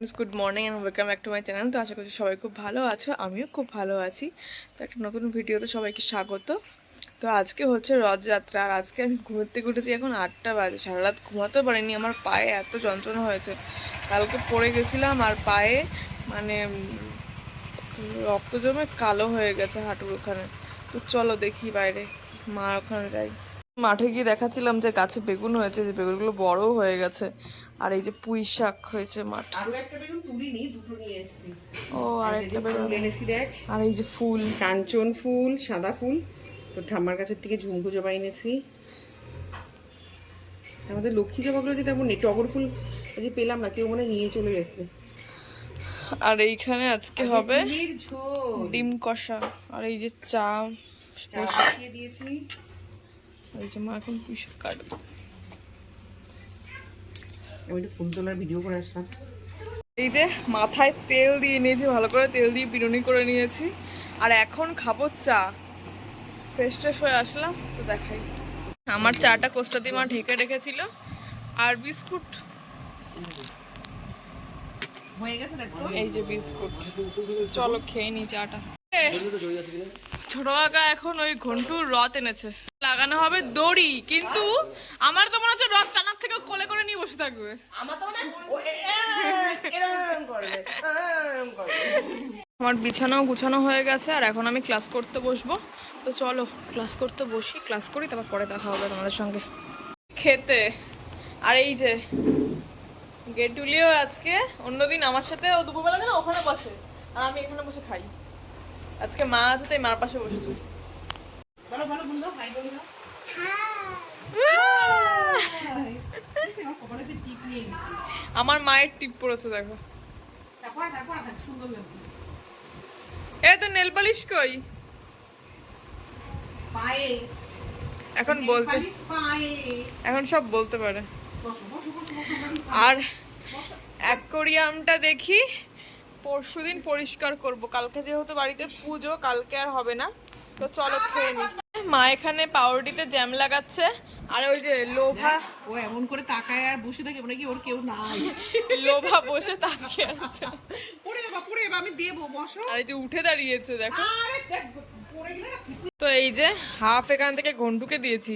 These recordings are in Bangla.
Good morning and welcome back to my channel তো আশা করছি সবাই খুব ভালো আছো, আমিও খুব ভালো আছি। তো একটা নতুন ভিডিওতে সবাইকে স্বাগত। তো আজকে হচ্ছে রথযাত্রা আর আজকে আমি ঘুরতে ঘুরেছি এখন আটটা বাজে সারা রাত ঘুমাতে পারিনি, আমার পায়ে এত যন্ত্রণা হয়েছে। কালকে পড়ে গেছিলাম আর পায়ে মানে রক্ত জমে কালো হয়ে গেছে হাঁটুর ওখানে। তো চলো দেখি বাইরে, মা ওখানে যাই। মাঠে গিয়ে দেখাচ্ছিলাম যে গাছে বেগুন হয়েছে, যে বেগুনগুলো বড় হয়ে গেছে। আর এই যে পুঁই শাক হয়েছে মাঠ। আরও একটা বেগুন তুলিনি দুটো নিয়ে এসেছি। ও আর একটা বেগুন। এনেছি দেখ। আর এই যে ফুল। কাঞ্চন ফুল সাদা ফুল। তো ঠাম্মার কাছের থেকে ঝুমকো জবা এনেছি। আমাদের লক্ষ্মী জবাগুলো যে তেমন নেই টগর ফুল যে পেলাম না কেউ মনে নিয়ে চলে গেছে। আর এইখানে আজকে হবে ডিম কষা। আর এই যে চা। চা দিয়েছি। এই যে মা এখন পুঁই শাক কাটবে। আমি একটু ফুল তোলার ভিডিও করে আসলাম। এই যে মাথায় তেল দিয়ে নিয়েছি ভালো করে তেল দিয়ে বিরুনি করে নিয়েছি। আর এখন খাব চা। ফ্রেশ ট্রেশ হয়ে আসলাম তো দেখাই। আমার চাটা কোস্টাতে মা ঢেকে রেখেছিল। আর বিস্কুট। হয়ে গেছে দেখো। এই যে বিস্কুট। চলো খেয়ে নি চাটা। ছোট কাকা এখন ওই ঘন্টুর রথ এনেছে। লাগানো হবে দড়ি কিন্তু আমার তো মনে হচ্ছে রথ টানার থেকে কোলে করে নিয়ে বসে থাকবে। আমার তো মনে বিছানাও গুছানো হয়ে গেছে আর এখন আমি ক্লাস করতে বসবো। তো চলো ক্লাস করতে বসি ক্লাস করি তারপর পরে দেখা হবে তোমাদের সঙ্গে। খেতে। আর এই যে গেটুলিও আজকে অন্যদিন আমার সাথে ও দুপুরবেলা যেন ওখানে বসে আর আমি এখানে বসে খাই। আজকে মা আছে তাই মার পাশে বসেছি। বন্ধু হাই আমার মায়ের টিপ পড়েছে দেখো। তারপরে তারপরে থাক সুন্দর লাগছে। এ তো নেল পালিশ কই? এখন বলতে এখন সব বলতে পারে। আর অ্যাকোরিয়ামটা দেখি। পরশুদিন পরিষ্কার করব। কালকে যেহেতু বাড়িতে পুজো কালকে আর হবে না। তো চলো খেয়ে নি। মা এখানে পাউরুটিতে জ্যাম লাগাচ্ছে আর ওই যে লোভা ও এমন করে তাকায় আর বসে থাকে মনে কি ওর কেউ নাই। লোভা বসে তাকিয়ে আছে। পড়ে যাবা পড়ে যাবা আমি দেবো বসো। আর এই যে উঠে দাঁড়িয়েছে দেখো। তো এই যে হাফ এখান থেকে ঘন্টুকে দিয়েছি।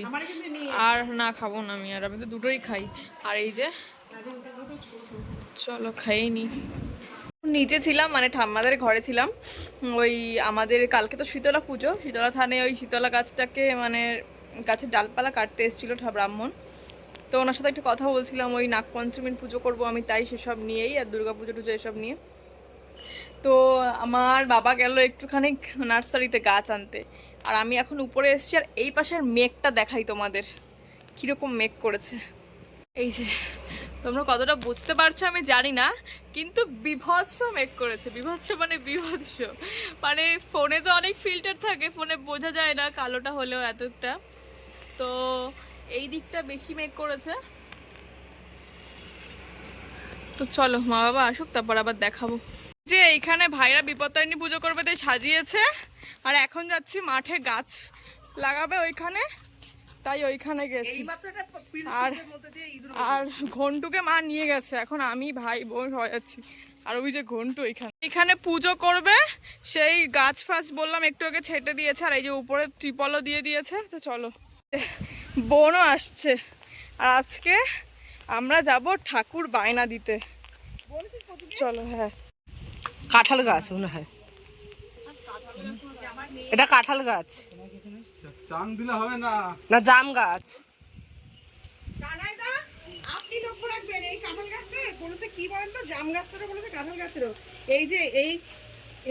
আর না খাব না আমি আর আমি তো দুটোই খাই। আর এই যে চলো খাইয়ে নি। নিচে ছিলাম মানে ঠাম্মাদের ঘরে ছিলাম। ওই আমাদের কালকে তো শীতলা পুজো, শীতলা থানে ওই শীতলা গাছটাকে মানে গাছের ডালপালা কাটতে এসেছিল ব্রাহ্মণ। তো ওনার সাথে একটু কথা বলছিলাম, ওই নাগপঞ্চমীর পুজো করব আমি তাই সেসব নিয়েই আর দুর্গা পুজো টুজো এসব নিয়ে। তো আমার বাবা গেল একটুখানি নার্সারিতে গাছ আনতে। আর আমি এখন উপরে এসেছি আর এই পাশের মেঘটা দেখাই তোমাদের। কীরকম মেঘ করেছে। এই যে তোমরা কতটা বুঝতে পারছ আমি জানি না, কিন্তু বিভৎস মেক করেছে। বিভৎস মানে বিভৎস। মানে ফোনে তো অনেক ফিল্টার থাকে, ফোনে বোঝা যায় না কালোটা হলেও এতটা তো এই দিকটা বেশি মেক করেছে। তো চলো, মা বাবা আসুক, তারপর আবার দেখাবো। যে এইখানে ভাইরা বিপত্তারিণী পুজো করবে, তাই সাজিয়েছে। আর এখন যাচ্ছি মাঠে গাছ লাগাবে ওইখানে। তাই ওইখানে গেছি। এইমাত্র একটা পিল আর মধ্যে দিয়ে ইঁদুর আর ঘন্টুকে মা নিয়ে গেছে। এখন আমি ভাই বোন সবাই যাচ্ছি। আর ওই যে ঘন্টু এখানে। এখানে পুজো করবে। সেই গাছ ফাছ বললাম একটু আগে ছেটে দিয়েছে। আর এই যে উপরে ত্রিপলও দিয়ে দিয়েছে। তো চলো। বোনও আসছে। আর আজকে আমরা যাব ঠাকুর বায়না দিতে। চলো হ্যাঁ। কাঁঠাল গাছ মনে হয়। এটা কাঁঠাল গাছ। চাং দিলে হবে না? না জাম গাছ। আপনি লক্ষ্য রাখবেন এই কাঁঠাল গাছটা বলেছে কি বলেন তো? জাম গাছটা বলেছে কাঁঠাল গাছেরও। এই যে এই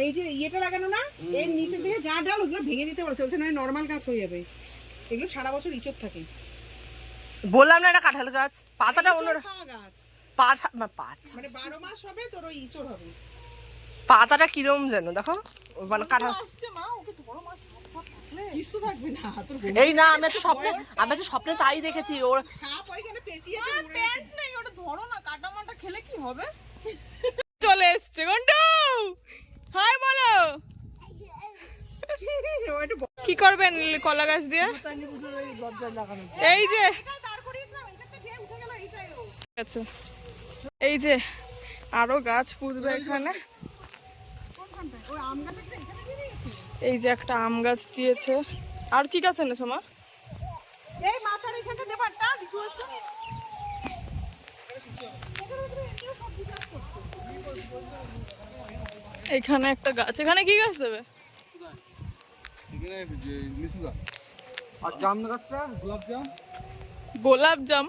এই যে ইয়েটা লাগানো না এর নিচে দিয়ে যা ডাল ওগুলো ভেঙে দিতে বলেছে। বলছে না নর্মাল গাছ হয়ে যাবে। এগুলো সারা বছর ইচড় থাকে। বললাম না এটা কাঁঠাল গাছ। পাতাটা অন্য গাছ। মানে বারো মাস হবে তোর ওই ইচড় হবে। পাতাটা কিরম যেন দেখো। মানে কাঁঠাল আসছে মা ওকে ধরো মা কিছু থাকবে না এই না আমি একটা স্বপ্নে আমি একটা স্বপ্নে তাই দেখেছি ওর সাপ ওইখানে পেঁচিয়ে প্যান্ট নেই ওটা ধরো না কাটা মাটা খেলে কি হবে? চলে এসছে ঘন্টু হাই বলো! কি করবেন কলা গাছ দিয়ে? এই যে আচ্ছা। এই যে আরও গাছ পুঁতবে এখানে। এই যে একটা আম গাছ দিয়েছে। আর কি গাছ এনেছো মা। এখানে একটা গাছ। এখানে কি গাছ দেবে? গোলাপ জাম।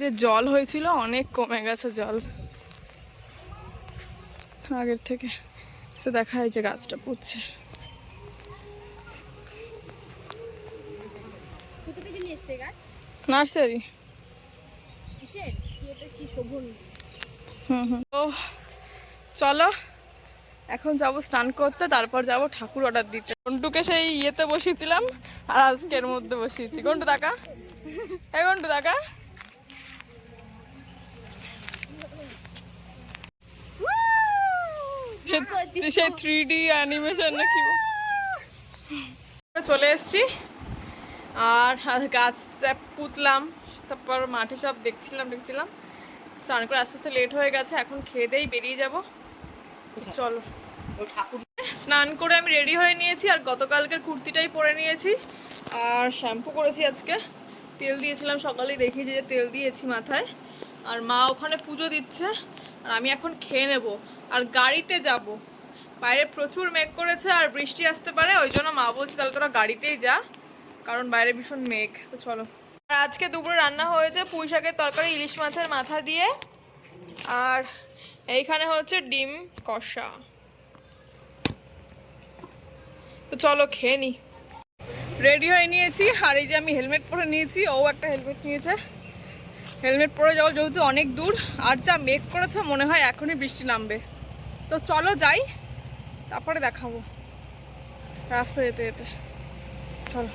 যে জল হয়েছিল অনেক কমে গেছে জল। আগের থেকে। সে দেখা যায় যে গাছটা গাছ? নার্সারি। হুম হুম। তো চলো এখন যাব স্নান করতে তারপর যাব ঠাকুর অর্ডার দিতে। গন্টুকে সেই ইয়েতে বসিয়েছিলাম আর আজকের মধ্যে বসিয়েছি। গন্টু দাকা এই গন্টু দাকা সে- থ্রি ডি অ্যানিমেশন নাকি? চলে এসেছি। আর গাছটা পুতলাম, তারপর মাঠে সব দেখছিলাম দেখছিলাম। স্নান করে আস্তে আস্তে লেট হয়ে গেছে, এখন খেয়ে দেই বেরিয়ে যাব। চলো। স্নান করে আমি রেডি হয়ে নিয়েছি, আর গতকালকের কুর্তিটাই পরে নিয়েছি। আর শ্যাম্পু করেছি আজকে। তেল দিয়েছিলাম, সকালেই দেখি যে তেল দিয়েছি মাথায়। আর মা ওখানে পুজো দিচ্ছে, আর আমি এখন খেয়ে নেব। আর গাড়িতে যাব। বাইরে প্রচুর মেঘ করেছে আর বৃষ্টি আসতে পারে, ওই জন্য মা বলছে তাহলে তোরা গাড়িতেই যা, কারণ বাইরে ভীষণ মেঘ। তো চলো। আর আজকে দুপুরে রান্না হয়েছে পুঁই শাকের তরকারি, ইলিশ মাছের মাথা দিয়ে, আর এইখানে হচ্ছে ডিম কষা। তো চলো খেয়ে নি। রেডি হয়ে নিয়েছি, আর এই যে আমি হেলমেট পরে নিয়েছি, ও একটা হেলমেট নিয়েছে। হেলমেট পরে যাওয়া যেহেতু অনেক দূর, আর যা মেঘ করেছে মনে হয় এখনই বৃষ্টি নামবে। তো চলো যাই তারপরে দেখাবো রাস্তা যেতে যেতে। চলো।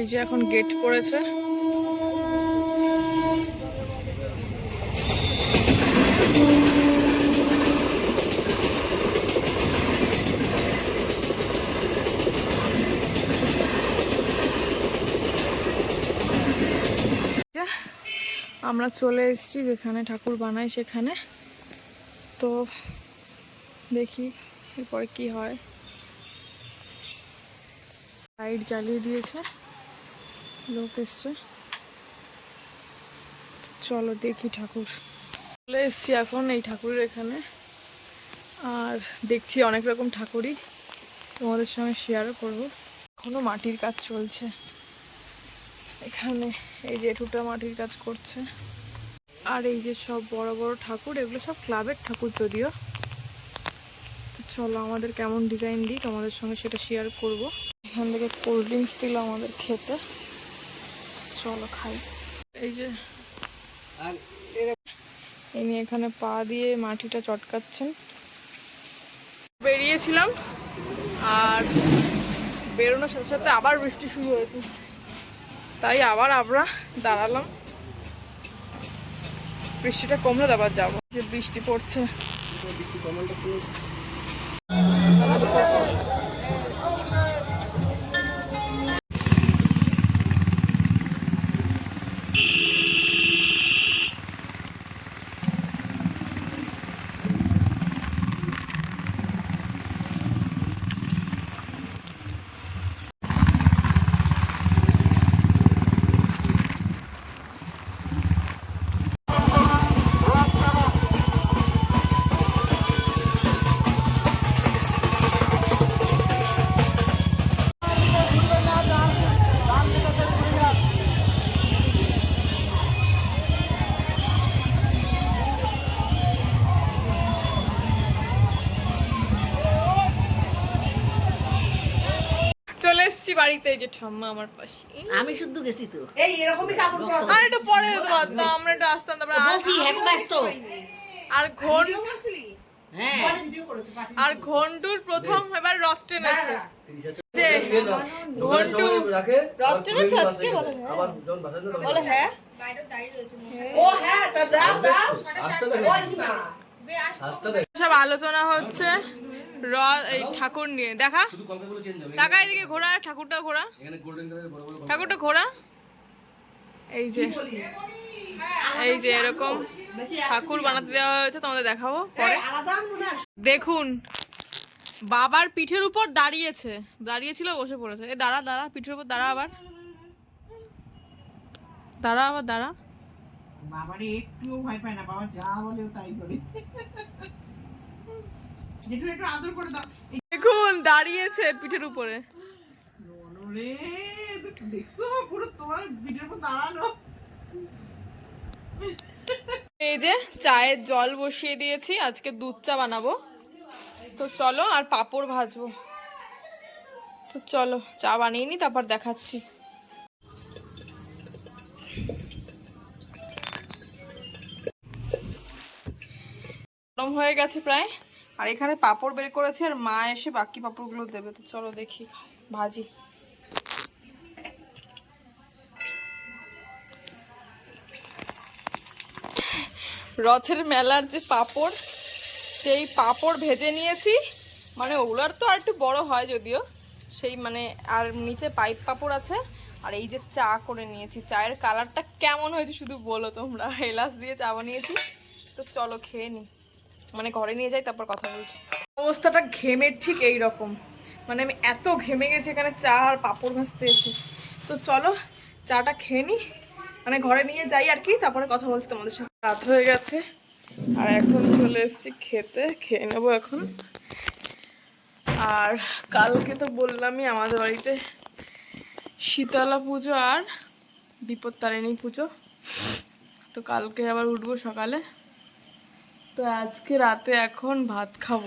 এই যে এখন গেট পড়েছে যা, আমরা চলে এসেছি যেখানে ঠাকুর বানাই সেখানে। তো দেখি এরপরে কি হয়। লাইট জ্বালিয়ে দিয়েছে। লোক এসছে। চলো দেখি ঠাকুর। চলে এসছি এখন এই ঠাকুরের এখানে। আর দেখছি অনেক রকম ঠাকুরই। তোমাদের সঙ্গে শেয়ারও করব। এখনও মাটির কাজ চলছে। এখানে এই যে এটুটা মাটির কাজ করছে। আর এই যে সব বড় বড় ঠাকুর এগুলো সব ক্লাবের ঠাকুর যদিও। তো চলো আমাদের কেমন ডিজাইন দিই তোমাদের সঙ্গে সেটা শেয়ার করব। এখান থেকে কোল্ড ড্রিঙ্কস দিল আমাদের খেতে। চলো খাই। এই যে ইনি এখানে পা দিয়ে মাটিটা চটকাচ্ছেন। বেরিয়েছিলাম আর বেরোনোর সাথে সাথে আবার বৃষ্টি শুরু হয়েছে। তাই আবার আমরা দাঁড়ালাম। বৃষ্টিটা কমলে আবার যাব। যে বৃষ্টি পড়ছে। চলে বাড়িতে যে ঠাম্মা আমার পাশে। আমি শুদ্ধ গেছি তো। এই এরকমই কাপড় পরা আর একটু পরে পারতাম আমরা একটু আসতাম তারপরে আর- বলছি তো আর করছিলি? হ্যাঁ। আর ঘন্টুর প্রথম এবার রথ টেনেছে যে যে ঘন্টু রথ টেনেছে আজকে? বলে হ্যাঁ। হ্যাঁ ও হ্যাঁ তা দাও দাও। সব আলোচনা হচ্ছে। র এই ঠাকুর নিয়ে দেখা? শুধু কলকাগুলো চেঞ্জ হবে টাকা এদিকে ঘোরা ঠাকুরটা ঘোরা। এখানে গোল্ডেন কালারের বড় বড় কলকা। ঠাকুরটা ঘোরা? এই যে এই যে এরকম ঠাকুর বানাতে দেওয়া হয়েছে তোমাদের দেখাবো পরে। আলাদা দেখুন বাবার পিঠের উপর দাঁড়িয়েছে দাঁড়িয়েছিল বসে পড়েছে। এ দাঁড়া দাঁড়া পিঠের উপর দাঁড়া আবার। দাঁড়া আবার দাঁড়া। বাবারে একটুও ভয় পায় না বাবা যা বলে তাই করে। জেঠু একটু আদর করে দাও। দেখুন দাঁড়িয়েছে পিঠের উপরে। রে দেখছ? পুরো তোমার পিঠের উপর দাঁড়ানো এই যে চায়ের জল বসিয়ে দিয়েছি আজকে দুধ চা বানাবো। তো চলো আর পাঁপড় ভাজবো। তো চলো চা বানিয়ে নি তারপর দেখাচ্ছি। গরম হয়ে গেছে প্রায়। আর এখানে পাঁপড় বের করেছি আর মা এসে বাকি পাঁপড়গুলো দেবে। তো চলো দেখি, ভাজি। রথের মেলার যে পাপড়, সেই পাপড় ভেজে নিয়েছি। মানে ওগুলোর তো আর একটু বড় হয় যদিও। সেই মানে আর নিচে পাইপ পাপড় আছে। আর এই যে চা করে নিয়েছি। চায়ের কালারটা কেমন হয়েছে শুধু বলো তোমরা। এলাচ দিয়ে চা বানিয়েছি। তো চলো খেয়ে নি। মানে ঘরে নিয়ে যাই, তারপর কথা বলছি। অবস্থাটা ঘেমে ঠিক এই রকম মানে আমি এত ঘেমে গেছি, এখানে চা আর পাঁপড় ভাজতে এসে। তো চলো, চাটা খেয়ে নি। মানে ঘরে নিয়ে যাই আর কি, তারপরে কথা বলছি তোমাদের সাথে। রাত হয়ে গেছে, আর এখন চলে এসেছি খেতে, খেয়ে নেব এখন। আর কালকে তো বললামই আমাদের বাড়িতে শীতলা পুজো আর বিপত্তারিণী পুজো। তো কালকে আবার উঠবো সকালে। তো আজকে রাতে এখন ভাত খাব।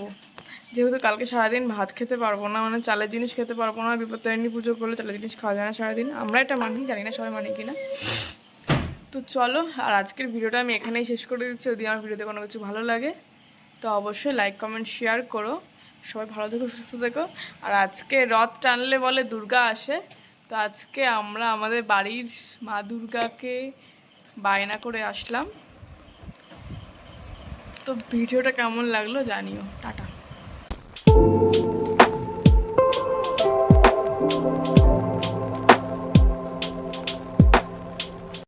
যেহেতু কালকে সারাদিন ভাত খেতে পারব না মানে চালের জিনিস খেতে পারব না, বিপত্তারিণী পুজো করলে চালের জিনিস খাওয়া যায় না সারাদিন। আমরা এটা মানি, জানি না সবাই মানে কিনা। তো চলো, আর আজকের ভিডিওটা আমি এখানেই শেষ করে দিচ্ছি। যদি আমার ভিডিওতে কোনো কিছু ভালো লাগে, তো অবশ্যই লাইক কমেন্ট শেয়ার করো। সবাই ভালো থেকো, সুস্থ থেকো। আর আজকে রথ টানলে বলে দুর্গা আসে। তো আজকে আমরা আমাদের বাড়ির মা দুর্গাকে বায়না করে আসলাম। তো ভিডিওটা কেমন লাগল জানিও টাটা।